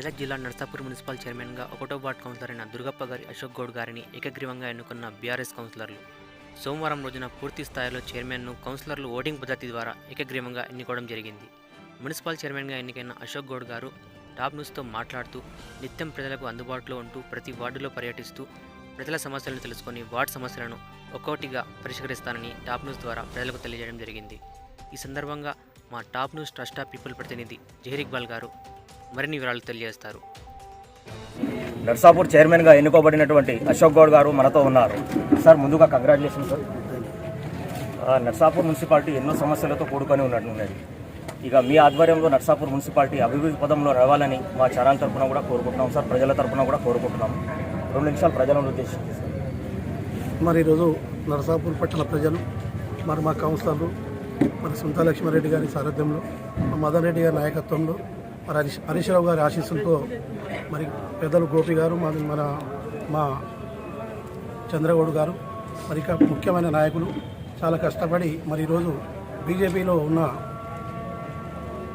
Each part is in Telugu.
మెదక్ జిల్లా నర్సాపూర్ మున్సిపల్ చైర్మన్గా ఒకటో వార్డ్ కౌన్సిలర్ అయిన దుర్గప్ప గారి అశోక్ గౌడ్ గారిని ఏకగ్రీవంగా ఎన్నుకున్న బీఆర్ఎస్ కౌన్సిలర్లు. సోమవారం రోజున పూర్తి స్థాయిలో చైర్మన్ను కౌన్సిలర్లు ఓటింగ్ పద్ధతి ద్వారా ఏకగ్రీవంగా ఎన్నుకోవడం జరిగింది. మున్సిపల్ చైర్మన్గా ఎన్నికైన అశోక్ గౌడ్ గారు టాప్ న్యూస్తో మాట్లాడుతూ నిత్యం ప్రజలకు అందుబాటులో ఉంటూ ప్రతి వార్డులో పర్యటిస్తూ ప్రజల సమస్యలను తెలుసుకొని వార్డు సమస్యలను ఒక్కొక్కటిగా పరిష్కరిస్తానని టాప్ న్యూస్ ద్వారా ప్రజలకు తెలియజేయడం జరిగింది. ఈ సందర్భంగా మా top news trust of people ప్రతినిధి జహీర్ ఇక్బాల్ గారు మరిన్ని వివరాలు తెలియజేస్తారు. నర్సాపూర్ చైర్మన్గా ఎన్నుకోబడినటువంటి అశోక్ గౌడ్ గారు మనతో ఉన్నారు. సార్ ముందుగా కంగ్రాచులేషన్ సార్ నర్సాపూర్ మున్సిపాలిటీ ఎన్నో సమస్యలతో కూడుకొని ఉన్నట్టున్నది. ఇక మీ ఆధ్వర్యంలో నర్సాపూర్ మున్సిపాలిటీ అభివృద్ధి పదంలో నడవాలని మా ఛానల్ తరఫున కూడా కోరుకుంటున్నాం సార్. ప్రజల తరఫున కూడా కోరుకుంటున్నాం. రెండు నిమిషాలు ప్రజలను ఉద్దేశించి సార్. మరి ఈరోజు నరసాపూర్ పట్టణ ప్రజలు మరి మా కౌన్సిలర్లు మరి సుంతా లక్ష్మారెడ్డి గారి సారథ్యంలో మా మదన్ రెడ్డి గారి నాయకత్వంలో మరి హరీష్ హరీష్ రావు గారి ఆశీస్సులతో మరి పెద్దలు గోపి గారు మరి మన మా చంద్రగౌడ్ గారు మరి ఇక ముఖ్యమైన నాయకులు చాలా కష్టపడి మరి ఈరోజు బీజేపీలో ఉన్న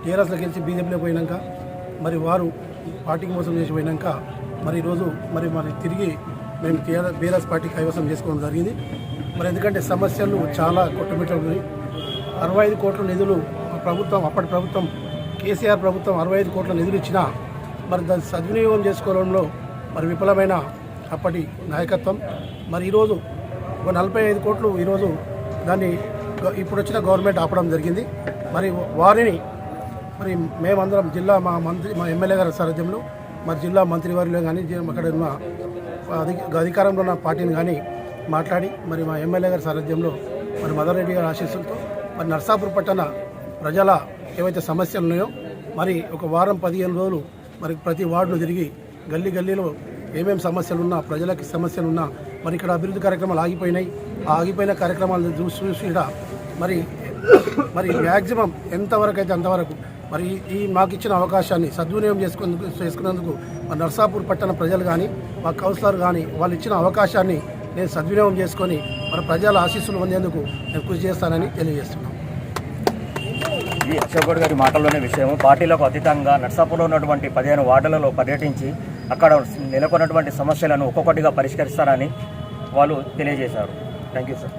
టీఆర్ఎస్లో గెలిచి బీజేపీలో పోయినాక మరి వారు పార్టీకి మోసం చేసి పోయినాక మరి ఈరోజు మరి మరి తిరిగి మేము టీఆర్ఎస్ బీఆర్ఎస్ పార్టీ కైవసం చేసుకోవడం జరిగింది. మరి ఎందుకంటే సమస్యలు చాలా కొట్టుమిట్టలు ఉన్నాయి అరవై ఐదు కోట్ల నిధులు ప్రభుత్వం అప్పటి ప్రభుత్వం కేసీఆర్ ప్రభుత్వం అరవై ఐదు కోట్ల నిధులు ఇచ్చినా మరి దాన్ని సద్వినియోగం చేసుకోవడంలో మరి విఫలమైన అప్పటి నాయకత్వం. మరి ఈరోజు ఒక నలభై ఐదు కోట్లు ఈరోజు దాన్ని ఇప్పుడు వచ్చిన గవర్నమెంట్ ఆపడం జరిగింది. మరి వారిని మరి మేమందరం జిల్లా మా మంత్రి మా ఎమ్మెల్యే గారి సారథ్యంలో మరి జిల్లా మంత్రివర్యులు కానీ అక్కడ ఉన్న అధికారంలో ఉన్న పార్టీని కానీ మాట్లాడి మరి మా ఎమ్మెల్యే గారి సారథ్యంలో మరి మదర్ రెడ్డి గారి ఆశీస్సులతో మరి నర్సాపూర్ పట్టణ ప్రజల ఏవైతే సమస్యలు ఉన్నాయో మరి ఒక వారం పదిహేను రోజులు మరి ప్రతి వార్డును తిరిగి గల్లీ గల్లీలో ఏమేమి సమస్యలు ఉన్నా ప్రజలకి సమస్యలు ఉన్నా మరి ఇక్కడ అభివృద్ధి కార్యక్రమాలు ఆగిపోయినాయి. ఆ ఆగిపోయిన కార్యక్రమాలను చూసి చూసి మరి మరి మ్యాక్సిమం ఎంతవరకు అయితే అంతవరకు మరి ఈ- మాకు ఇచ్చిన అవకాశాన్ని సద్వినియోగం చేసుకునేందుకు చేసుకునేందుకు మా నర్సాపూర్ పట్టణ ప్రజలు కానీ మా కౌన్సిలర్ కానీ వాళ్ళు ఇచ్చిన అవకాశాన్ని నేను సద్వినియోగం చేసుకొని మరి ప్రజల ఆశీస్సులు పొందేందుకు నేను కృషి చేస్తానని తెలియజేస్తున్నాను ఇది అశోక్ గౌడ్ గారి మాటల్లోనే విషయం పార్టీలకు అతీతంగా నర్సాపూర్లో ఉన్నటువంటి పదిహేను వార్డులలో పర్యటించి అక్కడ నెలకొన్నటువంటి సమస్యలను ఒక్కొక్కటిగా పరిష్కరిస్తారని వాళ్ళు తెలియజేశారు. Thank you sir